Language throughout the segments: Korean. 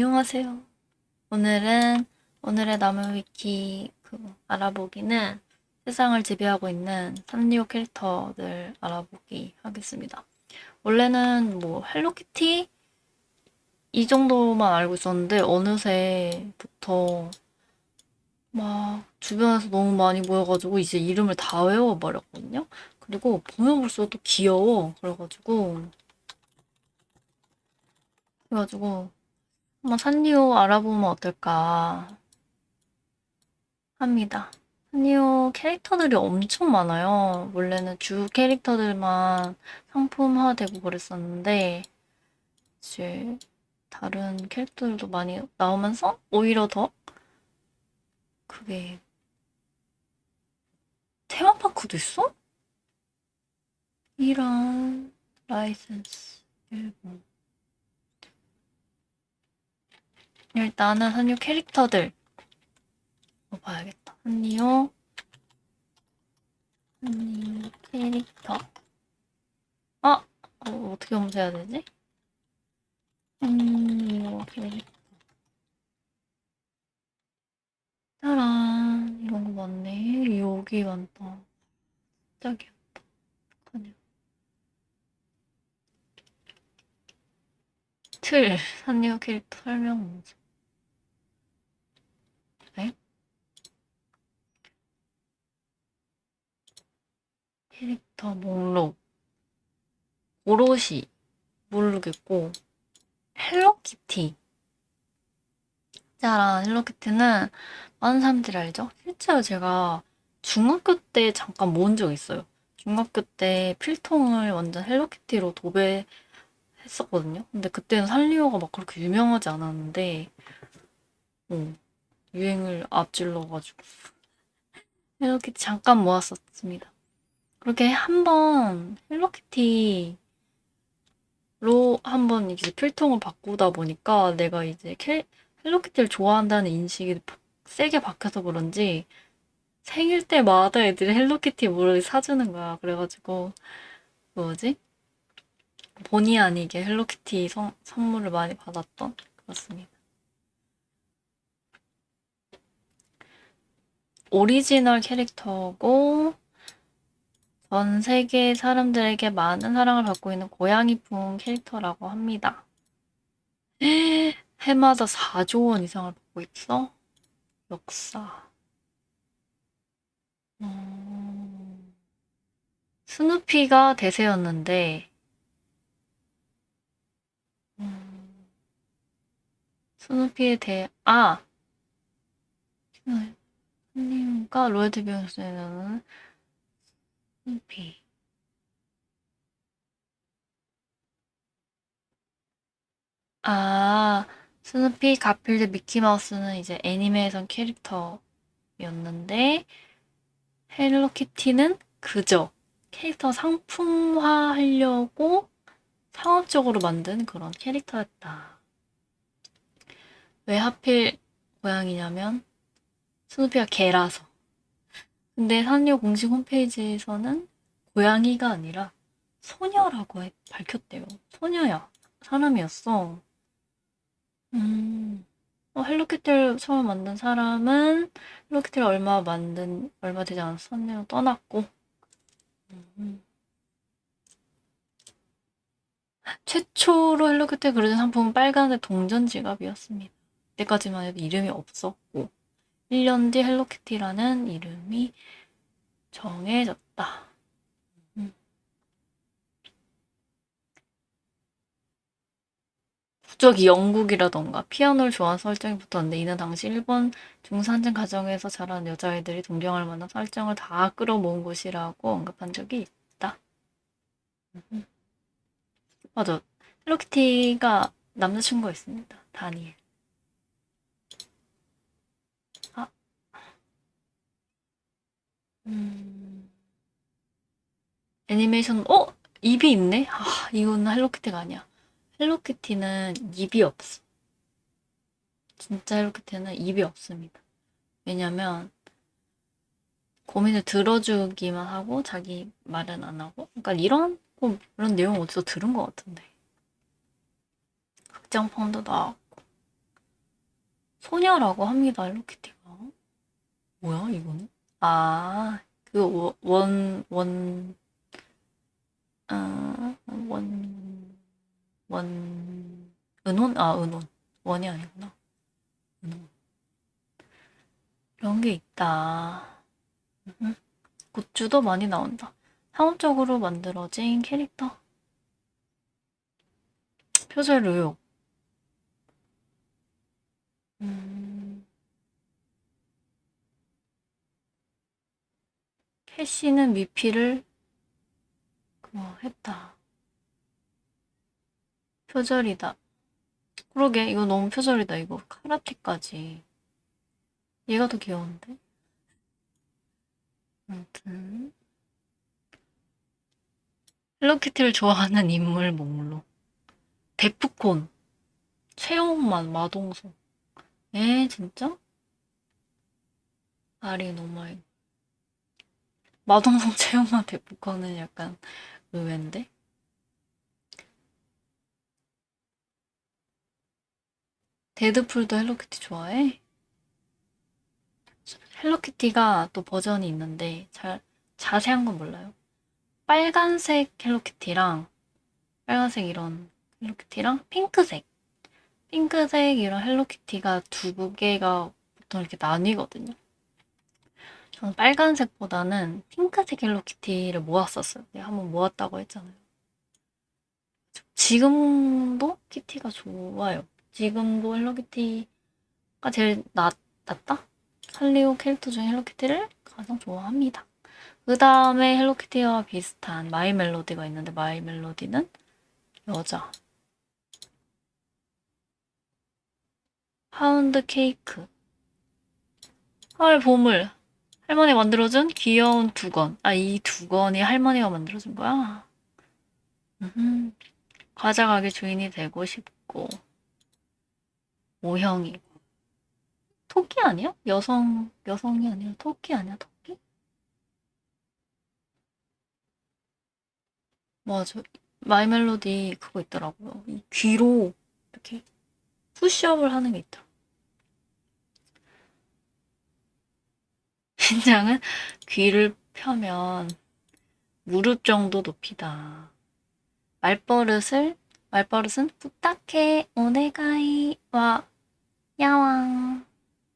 안녕하세요. 오늘은 오늘의 나무 위키 그 알아보기는 세상을 지배하고 있는 산리오 캐릭터들 알아보기 하겠습니다. 원래는 뭐 헬로키티 이 정도만 알고 있었는데 어느새부터 막 주변에서 너무 많이 모여가지고 이제 이름을 다 외워버렸거든요. 그리고 보면 볼수록 또 귀여워. 그래가지고 그래가지고 한번 산리오 알아보면 어떨까 합니다. 산리오 캐릭터들이 엄청 많아요. 원래는 주 캐릭터들만 상품화되고 그랬었는데 이제 다른 캐릭터들도 많이 나오면서 오히려 더 그게 테마파크도 있어? 이런 라이센스 일본 일단은 한류 캐릭터들. 어, 봐야겠다. 한리오 한리오 캐릭터. 아! 어, 어떻게 검색해야 되지? 한리오 캐릭터. 짜란. 이런 거 많네. 여기 많다. 진짜 귀엽다 틀. 산리오 캐릭터 설명 문제 네? 캐릭터 목록 오롯이 모르겠고 헬로키티 짜란 헬로키티는 많은 사람들이 알죠? 실제로 제가 중학교 때 잠깐 모은 적 있어요. 중학교 때 필통을 완전 헬로키티로 도배했었거든요. 근데 그때는 산리오가 막 그렇게 유명하지 않았는데 어, 유행을 앞질러가지고 헬로키티 잠깐 모았었습니다. 그렇게 한번 헬로키티로 한번 이제 필통을 바꾸다 보니까 내가 이제 캐, 헬로키티를 좋아한다는 인식이 세게 박혀서 그런지 생일 때마다 애들이 헬로키티 뭐를 사주는 거야. 그래가지고 그 뭐지? 본의 아니게 헬로키티 선, 선물을 많이 받았던 그렇습니다. 오리지널 캐릭터고 전 세계 사람들에게 많은 사랑을 받고 있는 고양이풍 캐릭터라고 합니다. 해마다 4조 원 이상을 받고 있어? 역사. 음, 스누피가 대세였는데, 음, 스누피에 대해, 아! 스님과 로열티 비용스에는 스누피. 아, 스누피, 가필드, 미키마우스는 이제 애니메이션 캐릭터였는데, 헬로키티는 그저 캐릭터 상품화 하려고 상업적으로 만든 그런 캐릭터였다. 왜 하필 고양이냐면, 스누피가 개라서. 근데 산리오 공식 홈페이지에서는 고양이가 아니라 소녀라고 해- 밝혔대요. 소녀야. 사람이었어. 음. 어, 헬로키티를 처음 만든 사람은 헬로키티를 얼마 만든 얼마 되지 않았었네요. 떠났고. 음. 최초로 헬로키티에 그려진 상품은 빨간색 동전 지갑이었습니다. 그때까지만 해도 이름이 없었고 1년 뒤 헬로키티라는 이름이 정해졌다. 음. 국적이 영국이라던가 피아노를 좋아하는 설정이 붙었는데 이는 당시 일본 중산층 가정에서 자란 여자아이들이 동경할 만한 설정을 다 끌어모은 곳이라고 언급한 적이 있다. 음. 맞아. 헬로키티가 남자친구가 있습니다. 다니엘. 아. 음. 애니메이션, 어? 입이 있네? 아, 이거는 헬로키티가 아니야. 헬로키티는 입이 없어. 진짜 헬로키티는 입이 없습니다. 왜냐면 고민을 들어주기만 하고 자기 말은 안 하고 그러니까 이런 거 이런 내용 어디서 들은 것 같은데 극장판도 나왔고 소녀라고 합니다, 헬로키티가. 뭐야, 이거는? 아, 그, 원, 원, 어, 원, 원, 은혼? 아, 은혼. 원이 아니구나. 은혼. 이런 게 있다. 음, 굿즈도 많이 나온다. 상업적으로 만들어진 캐릭터. 표절 의혹. 음, 캐시는 미피를 그거 했다. 표절이다. 그러게, 이거 너무 표절이다. 이거 카라테까지. 얘가 더 귀여운데? 아무튼. 헬로키티를 좋아하는 인물 목록. 데프콘. 최영만, 마동석. 에, 진짜? 아리 노마이. 마동석 최영만 데프콘은 약간 의외인데? 데드풀도 헬로키티 좋아해? 헬로키티가 또 버전이 있는데 잘 자세한 건 몰라요. 빨간색 헬로키티랑 빨간색 이런 헬로키티랑 핑크색 핑크색 이런 헬로키티가 두 개가 보통 이렇게 나뉘거든요. 저는 빨간색보다는 핑크색 헬로키티를 모았었어요. 내가 한번 모았다고 했잖아요. 지금도 키티가 좋아요. 지금도 헬로키티가 제일 낫, 낫다? 살리오 캐릭터 중에 헬로키티를 가장 좋아합니다. 그 다음에 헬로키티와 비슷한 마이 멜로디가 있는데 마이 멜로디는 여자. 파운드 케이크. 헐, 보물. 할머니 만들어준 귀여운 두건. 아, 이 두건이 할머니가 만들어준 거야? 음, 과자 가게 주인이 되고 싶고. 모형이고. 토끼 아니야? 여성, 여성이 아니라 토끼 아니야, 토끼? 맞아. 마이 멜로디 그거 있더라고요. 이 귀로 이렇게 푸시업을 하는 게 있더라고요. 신장은 귀를 펴면 무릎 정도 높이다. 말버릇을 말버릇은 부탁해 오네가이와 야왕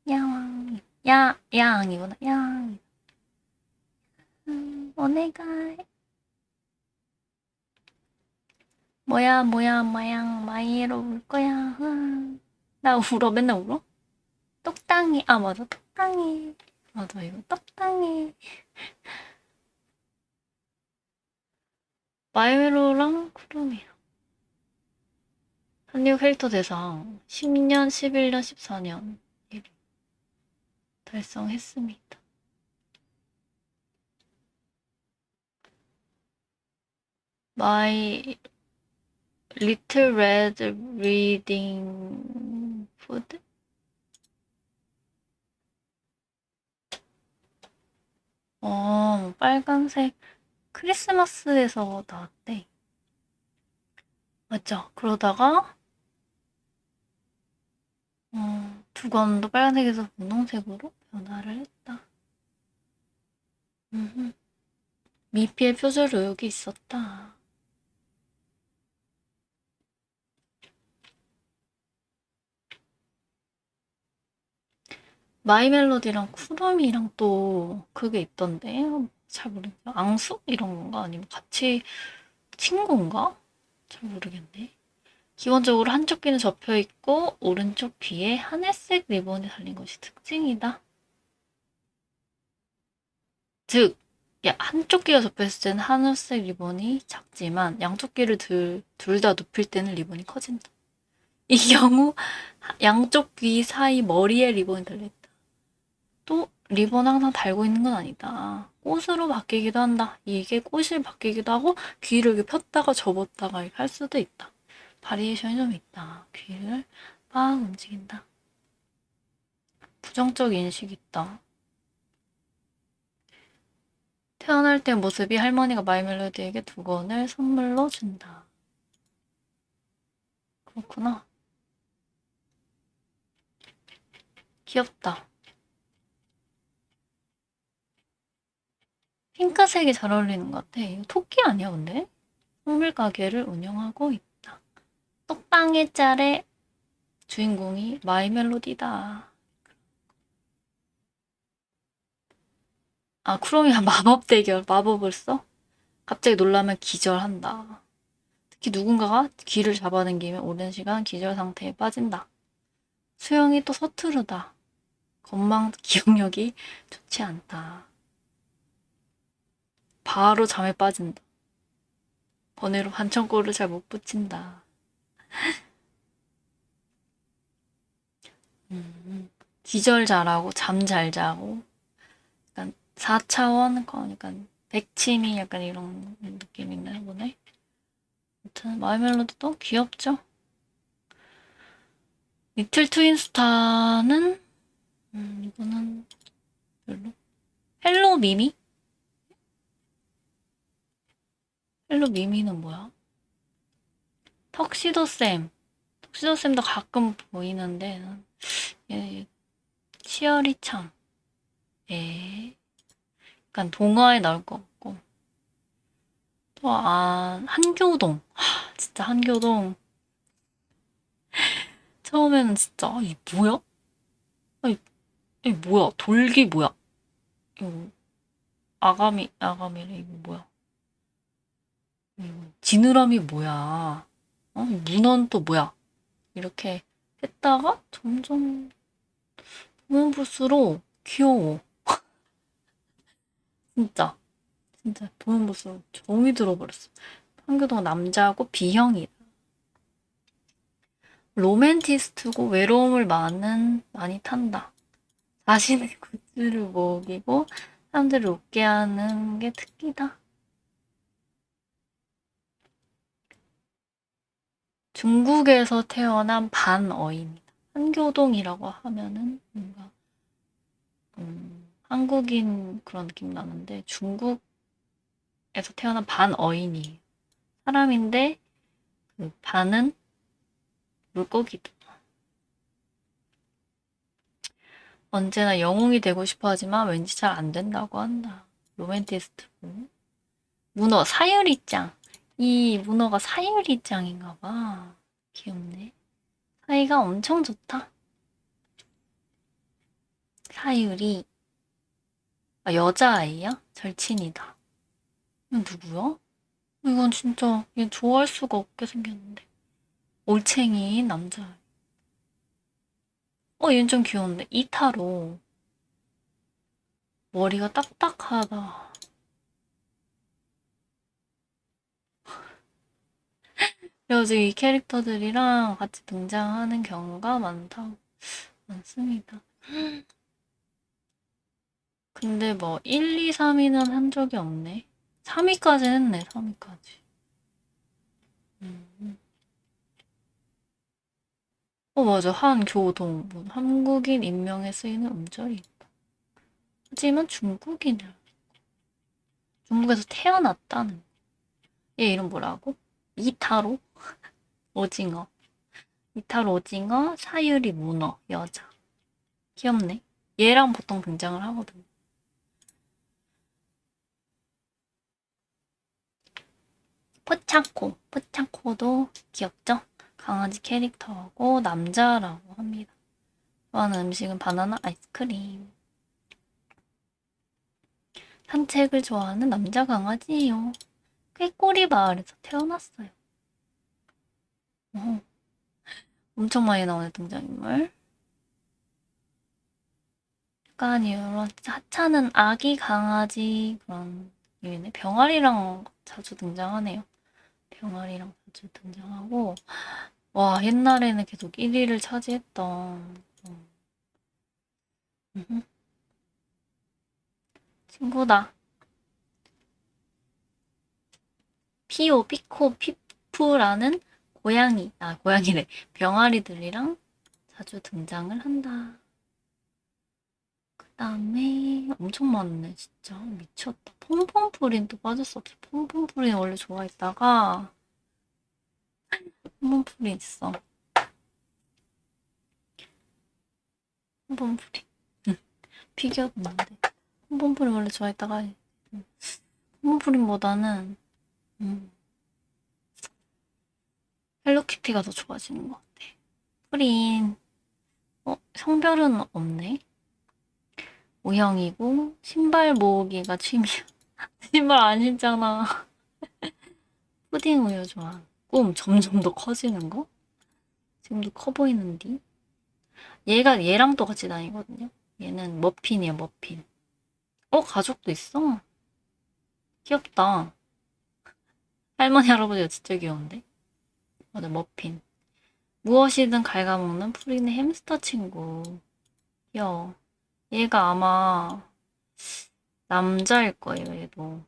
야왕 야 야왕이구나 야왕. 음, 오네가이. 뭐야 뭐야 마양 마이로 울 거야. 음. 나 울어 맨날 울어? 똑당이 아 맞아 똑당이 맞아 이거 똑당이 마이메로랑 쿠루미랑 한류 캐릭터 대상 10년, 11년, 14년 1위 달성했습니다. My Little Red Reading Food? 어, 빨간색 크리스마스에서 나왔대. 맞죠? 그러다가 어, 두건도 빨간색에서 분홍색으로 변화를 했다. 음흠. 미피의 표절 의혹이 있었다. 마이멜로디랑 쿠르미랑 또 그게 있던데 잘 모르겠어요. 앙수 이런 건가 아니면 같이 친구인가? 잘 모르겠네. 기본적으로 한쪽 귀는 접혀 있고 오른쪽 귀에 하늘색 리본이 달린 것이 특징이다. 즉, 야, 한쪽 귀가 접혀 있을 때는 하늘색 리본이 작지만 양쪽 귀를 둘다 눕힐 때는 리본이 커진다. 이 경우 양쪽 귀 사이 머리에 리본이 달려있다. 또 리본 항상 달고 있는 건 아니다. 꽃으로 바뀌기도 한다. 이게 꽃이 바뀌기도 하고 귀를 이렇게 폈다가 접었다가 이렇게 할 수도 있다. 바리에이션이 좀 있다. 귀를 막 움직인다. 부정적 인식 있다. 태어날 때 모습이 할머니가 마이멜로디에게 두건을 선물로 준다. 그렇구나. 귀엽다. 핑크색이 잘 어울리는 것 같아. 이거 토끼 아니야, 근데? 선물 가게를 운영하고 있다. 떡방의 짤의 주인공이 마이 멜로디다. 아, 크롬이야 마법 대결. 마법을 써? 갑자기 놀라면 기절한다. 특히 누군가가 귀를 잡아당기면 오랜 시간 기절 상태에 빠진다. 수영이 또 서투르다. 건망 기억력이 좋지 않다. 바로 잠에 빠진다. 번외로 반창고를 잘 못 붙인다. 음, 기절 잘하고 잠 잘 자고 약간 4차원 약간 백치미 약간 이런 느낌 있나 보네. 아무튼 마이 멜로디도 귀엽죠? 리틀 트윈스타는 음, 이거는 별로. 헬로 미미? 헬로 미미는 뭐야? 턱시도 쌤. 턱시도 쌤도 가끔 보이는데 얘 치어리 참. 예. 약간 동화에 나올 것 같고. 또, 아, 한교동. 하, 진짜 한교동. 처음에는 진짜, 아, 이 뭐야? 아니, 이 뭐야? 돌기 뭐야? 이거, 아가미, 아가미래, 이거 뭐야? 지느러미 뭐야? 어? 이 문어는 또 뭐야? 이렇게 했다가 점점 보면 볼수록 귀여워. 진짜. 진짜 보면 볼수록 정이 들어버렸어. 한교동 남자고 B형이다. 로맨티스트고 외로움을 많은 많이 탄다. 자신의 굿즈를 먹이고 사람들을 웃게 하는 게 특기다. 중국에서 태어난 반어입니다. 한교동이라고 하면은 뭔가 음, 한국인 그런 느낌 나는데 중국에서 태어난 반어인이에요. 사람인데 그 반은 물고기다. 언제나 영웅이 되고 싶어 하지만 왠지 잘 안 된다고 한다. 로맨티스트고. 문어, 사유리짱. 이 문어가 사유리짱인가 봐. 귀엽네. 사이가 엄청 좋다. 사유리. 아, 여자아이야? 절친이다. 이건 누구야? 이건 진짜 얘 좋아할 수가 없게 생겼는데. 올챙이인 남자. 어, 얘는 좀 귀여운데. 이타로. 머리가 딱딱하다. 그래가지고 이 캐릭터들이랑 같이 등장하는 경우가 많다. 많습니다. 근데 뭐 1, 2, 3위는 한 적이 없네. 3위까지 했네, 3위까지. 음. 어, 맞아. 한교동. 뭐, 한국인 임명에 쓰이는 음절이 있다. 하지만 중국인이라. 중국에서 태어났다는. 얘 이름 뭐라고? 이타로? 오징어. 이타로 오징어, 사유리 문어, 여자. 귀엽네. 얘랑 보통 등장을 하거든. 포차코. 포차코도 귀엽죠? 강아지 캐릭터고 남자라고 합니다. 좋아하는 음식은 바나나 아이스크림. 산책을 좋아하는 남자 강아지예요. 꾀꼬리 마을에서 태어났어요. 어, 엄청 많이 나오네 등장인물. 약간 이런 하찮은 아기 강아지 그런 유인의 병아리랑 자주 등장하네요. 병아리랑 자주 등장하고 와 옛날에는 계속 1위를 차지했던. 친구다. 피오, 피코, 피프라는 고양이, 아, 고양이래. 병아리들이랑 자주 등장을 한다. 그 다음에 엄청 많네, 진짜. 미쳤다. 폼폼프린 또 빠졌었지. 폼폼프린 원래 좋아했다가 폼폼프린 있어. 응. 피규어도 있는데. 폼폼프린 원래 좋아했다가, 응. 폼폼프린보다는, 음, 헬로키티가 더 좋아지는 것 같아. 프린, 어, 성별은 없네? O형이고, 신발 모으기가 취미야. 신발 안 신잖아. 푸딩 우유 좋아. 꿈 점점 더 커지는 거? 지금도 커 보이는디? 얘가 얘랑 또 같이 다니거든요. 얘는 머핀이야, 머핀. 어, 가족도 있어? 귀엽다. 할머니, 할아버지가 진짜 귀여운데? 맞아, 머핀. 무엇이든 갉아먹는 프린의 햄스터 친구. 귀여워. 얘가 아마 남자일 거예요, 얘도.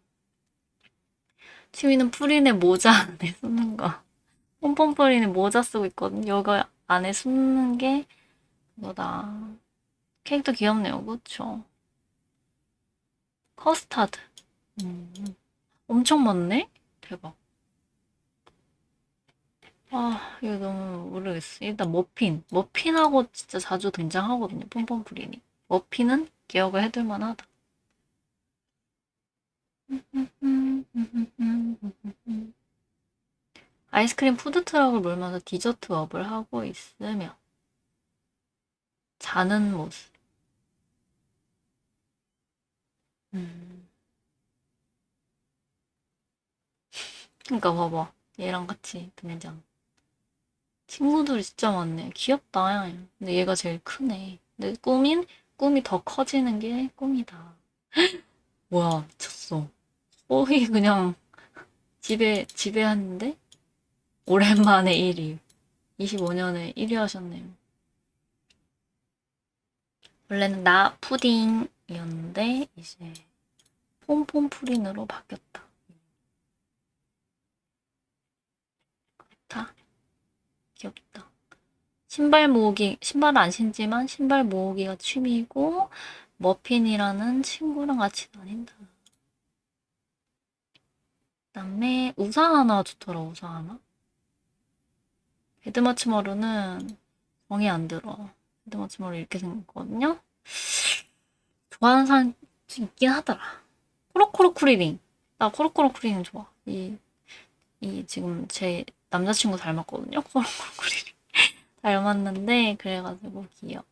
취미는 프린의 모자 안에 숨는 거. pom프린의 모자 쓰고 있거든. 여기 안에 숨는 게 그거다. 캐릭터 귀엽네요. 그쵸? 커스타드. 음, 엄청 많네? 대박. 아, 이거 너무 모르겠어. 일단 머핀. 머핀하고 진짜 자주 등장하거든요. pompom프린이. 머핀은 기억을 해둘 만하다. 아이스크림 푸드트럭을 몰면서 디저트 업을 하고 있으며 자는 모습. 음. 그러니까 봐봐. 얘랑 같이 등장. 친구들이 진짜 많네. 귀엽다. 근데 얘가 제일 크네. 근데 꿈인 꿈이 더 커지는 게 꿈이다. 뭐야, 미쳤어. 거의 그냥 집에 지배하는데 오랜만에 1위. 25년에 1위 하셨네요. 원래는 나 푸딩이었는데 이제 폼폼프린으로 바뀌었다. 그렇다. 귀엽다. 신발 모으기, 신발은 안 신지만 신발 모으기가 취미고 머핀이라는 친구랑 같이 다닌다. 그 다음에 우산 하나 좋더라, 우산 하나. 베드마츠마루는 정이 안 들어. 베드마츠마루 이렇게 생겼거든요. 좋아하는 사람 있긴 하더라. 코로코로 쿠리링. 나 코로코로 쿠리링 좋아. 이, 이 지금 제 남자친구 닮았거든요. 코로코로 쿠리링. 닮았는데 그래가지고 귀여워.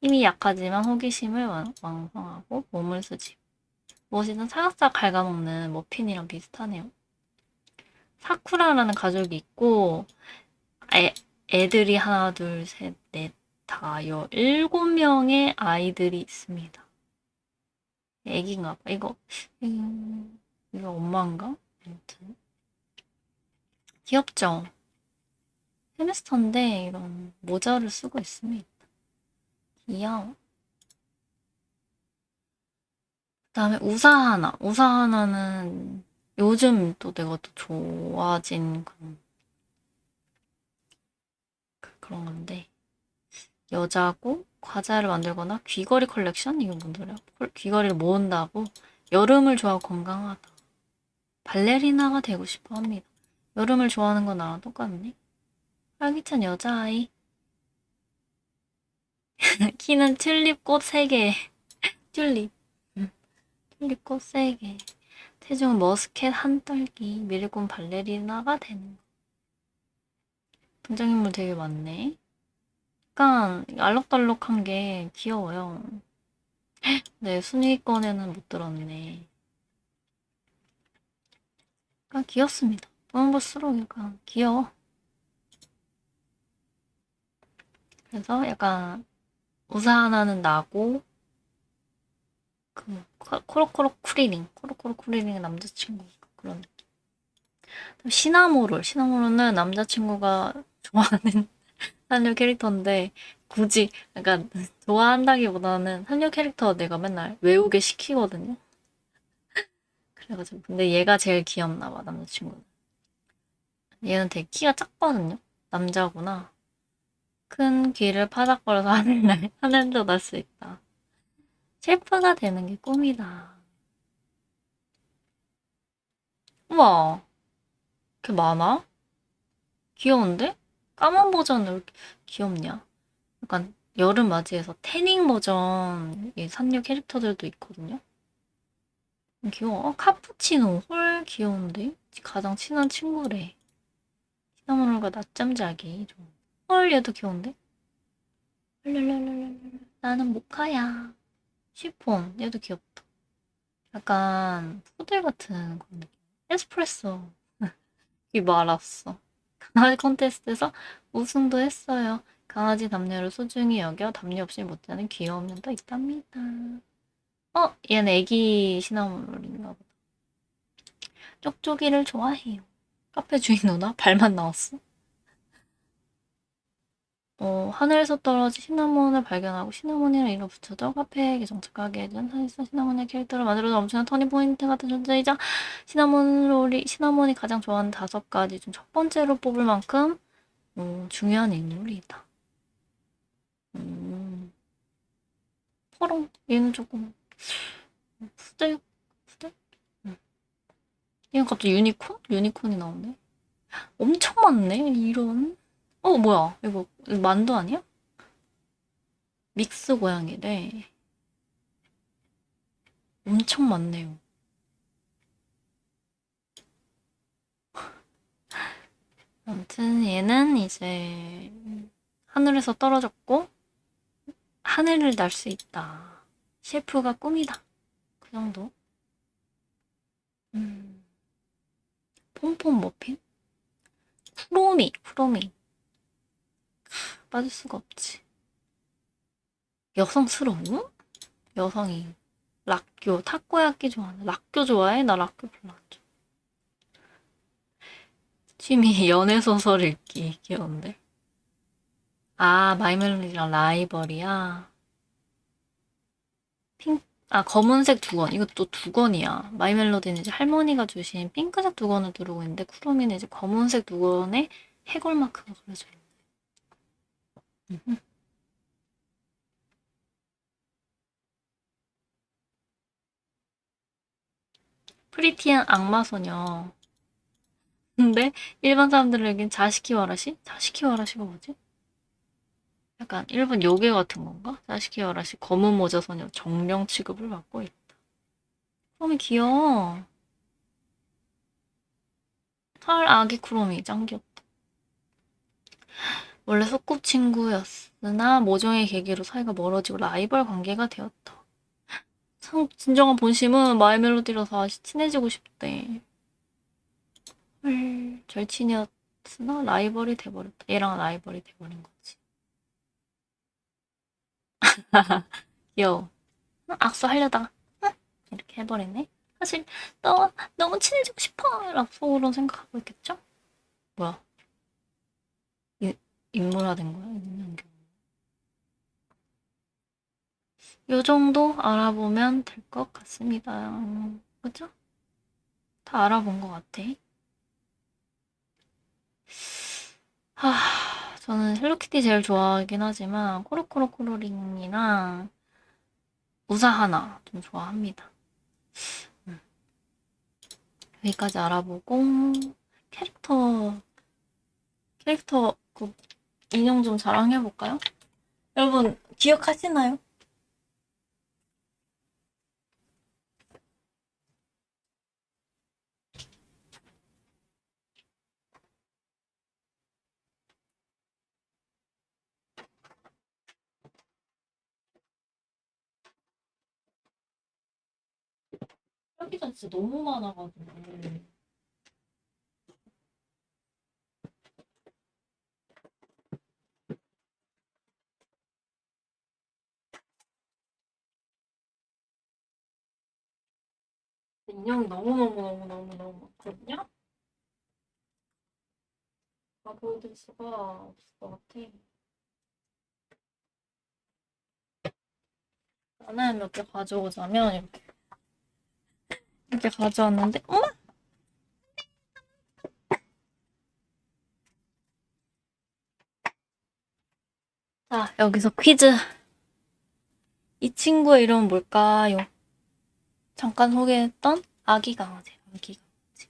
힘이 약하지만 호기심을 왕, 왕성하고 몸을 수집. 무엇이든 사각사각 갉아먹는 머핀이랑 비슷하네요. 사쿠라라는 가족이 있고 애, 애들이 하나, 둘, 셋, 넷, 다, 여, 일곱 명의 아이들이 있습니다. 애기인가 봐. 이거, 음, 이거 엄마인가? 아무튼. 귀엽죠? 햄스터인데 이런 모자를 쓰고 있습니다. 귀여워. 그 다음에 우사 하나. 우사 하나는 요즘 또 내가 또 좋아진 그런 그- 그런 건데 여자고 과자를 만들거나 귀걸이 컬렉션 이게 뭔 소리야? 콜- 귀걸이를 모은다고 여름을 좋아하고 건강하다. 발레리나가 되고 싶어 합니다. 여름을 좋아하는 건 나랑 똑같네. 활기찬 여자아이. 키는 튤립꽃 3개. 튤립. 응. 튤립꽃 3개. 체중은 머스켓 한 딸기. 미래꿈 발레리나가 되는 거. 등장인물 되게 많네. 약간 알록달록한 게 귀여워요. 네, 순위권에는 못 들었네. 약간 귀엽습니다. 볼수록 약간 귀여워. 그래서 약간 우사 하나는 나고 그 코- 코로코로 쿠리링 코로코로 쿠리링의 남자친구 그런 느낌. 시나모롤. 시나모롤은 남자친구가 좋아하는 한류 캐릭터인데 굳이 약간 좋아한다기보다는 한류 캐릭터 내가 맨날 외우게 시키거든요. 그래가지고 근데 얘가 제일 귀엽나 봐 남자친구는 얘는 되게 키가 작거든요 남자구나 큰 귀를 파닥거려서 하늘날, 하늘도 날 수 있다. 셰프가 되는 게 꿈이다. 우와, 이렇게 많아? 귀여운데? 까만 이렇게 귀엽냐? 약간 여름 맞이해서 태닝 버전 이 산류 캐릭터들도 있거든요. 귀여워. 어, 카푸치노. 헐, 귀여운데? 가장 친한 친구래. 시나몬롤과 낮잠 자기. 좀. 헐, 얘도 귀여운데? 나는 모카야. 시폰. 얘도 귀엽다. 약간 푸들 같은 그런. 에스프레소. 이 말았어. 강아지 콘테스트에서 우승도 했어요. 강아지 담요를 소중히 여겨 담요 없이 못하는 귀여운 면도 있답니다. 어, 얘는 애기 시나몬롤인가 보다. 쪽쪽이를 좋아해요. 카페 주인 누나 발만 나왔어. 어, 하늘에서 떨어진 시나몬을 발견하고 시나몬이라는 이름을 붙여서 카페에 정착하게 해준 사실상 시나몬의 캐릭터를 만들어서 엄청난 터닝포인트 같은 존재이자 시나몬 롤이 시나몬이 가장 좋아하는 다섯 가지 중 첫 번째로 뽑을 만큼 어, 중요한 인물이다. 음. 퍼롱 얘는 조금? 응. 얘는 갑자기 유니콘? 유니콘이 나오네. 엄청 많네 이런. 어 뭐야 이거 만두 아니야? 믹스 고양이래. 엄청 많네요. 아무튼 얘는 이제 하늘에서 떨어졌고 하늘을 날 수 있다. 셰프가 꿈이다. 그 정도. 음. 폼폼 머핀? 쿠로미, 쿠로미. 빠질 수가 없지. 여성스러운? 여성이. 락교, 타코야끼 좋아하네. 락교 좋아해? 나 락교 별로 안 좋아. 취미 연애소설 읽기. 귀여운데? 아, 마이멜로디랑 라이벌이야. 핑, 아, 검은색 두건. 이것도 두건이야. 마이멜로디는 이제 할머니가 주신 핑크색 두건을 두르고 있는데, 쿠로미는 이제 검은색 두건에 해골 마크가 그려져 있네. 음흠. 프리티한 악마소녀. 근데 일반 사람들에겐 자시키 와라시? 자시키 와라시가 뭐지? 약간 일본 요괴 같은 건가? 자시키와라시 검은 모자 소녀 정령 취급을 받고 있다. 크롬이 귀여워. 털 아기 크롬이 짱 귀엽다. 원래 소꿉친구였으나 모종의 계기로 사이가 멀어지고 라이벌 관계가 되었다. 참 진정한 본심은 마이 멜로디라서 다시 친해지고 싶대. 헐, 절친이었으나 라이벌이 돼버렸다. 얘랑 라이벌이 돼버린 거지. 귀여워. 응, 악수하려다가 응? 이렇게 해버리네. 사실 너 너무 친해지고 싶어 라고 생각하고 있겠죠? 뭐야? 이, 인물화된 거야? 인간경. 요 정도 알아보면 될 것 같습니다. 음, 그죠? 다 알아본 것 같아. 하, 저는 헬로키티 제일 좋아하긴 하지만 코로코로코로링이랑 우사 하나 좀 좋아합니다. 음. 여기까지 알아보고 캐릭터 캐릭터 그 인형 좀 자랑해 볼까요? 여러분 기억하시나요? 여기가 진짜 너무 많아가지고. 인형이 너무너무너무너무너무 많거든요? 다 보여드릴 수가 없을 것 같아. 나는 몇 개 가져오자면 이렇게 이렇게 가져왔는데 엄마! 자 여기서 퀴즈 이 친구의 이름은 뭘까요? 잠깐 소개했던 아기 강아지 아기 강아지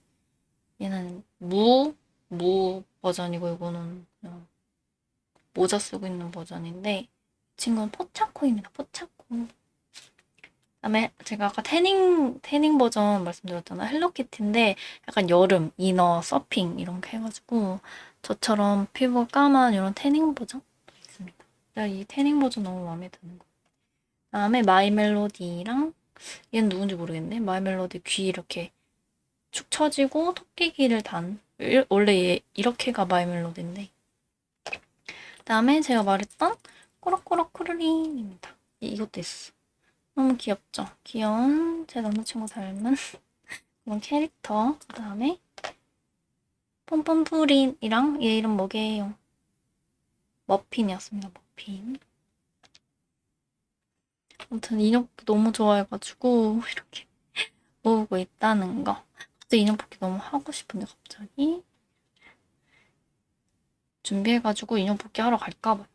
얘는 무, 무 버전이고 이거는 모자 쓰고 있는 버전인데 친구는 포차코입니다. 포차코. 그다음에 제가 아까 태닝 태닝 버전 말씀드렸잖아요. 헬로키티인데 약간 여름 이너 서핑 이런 거 해가지고 저처럼 피부가 까만 이런 태닝 버전 있습니다. 내가 이 태닝 버전 너무 마음에 드는 거. 그다음에 마이 멜로디랑 얘는 누군지 모르겠네. 마이 멜로디 귀 이렇게 축 처지고 토끼기를 단 일- 원래 얘 이렇게가 마이 멜로디인데 그다음에 제가 말했던 꼬락꼬락 쿠르링입니다. 이- 이것도 있어. 너무 귀엽죠? 귀여운 제 남자친구 닮은 그런 캐릭터. 그 다음에 pompompurin이랑 얘 이름 뭐게요? 머핀이었습니다. 머핀. 아무튼 인형 뽑기 너무 좋아해가지고 이렇게 모으고 있다는 거. 갑자기 인형 뽑기 너무 하고 싶은데 갑자기 준비해가지고 인형 뽑기 하러 갈까 봐요.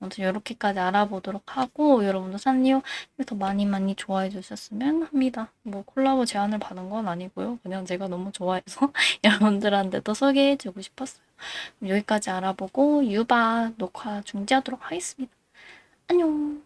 아무튼 이렇게까지 알아보도록 하고 여러분도 산리오 더 많이 많이 좋아해 주셨으면 합니다. 뭐 콜라보 제안을 받은 건 아니고요. 그냥 제가 너무 좋아해서 여러분들한테도 소개해 주고 싶었어요. 여기까지 알아보고 유바 녹화 중지하도록 하겠습니다. 안녕.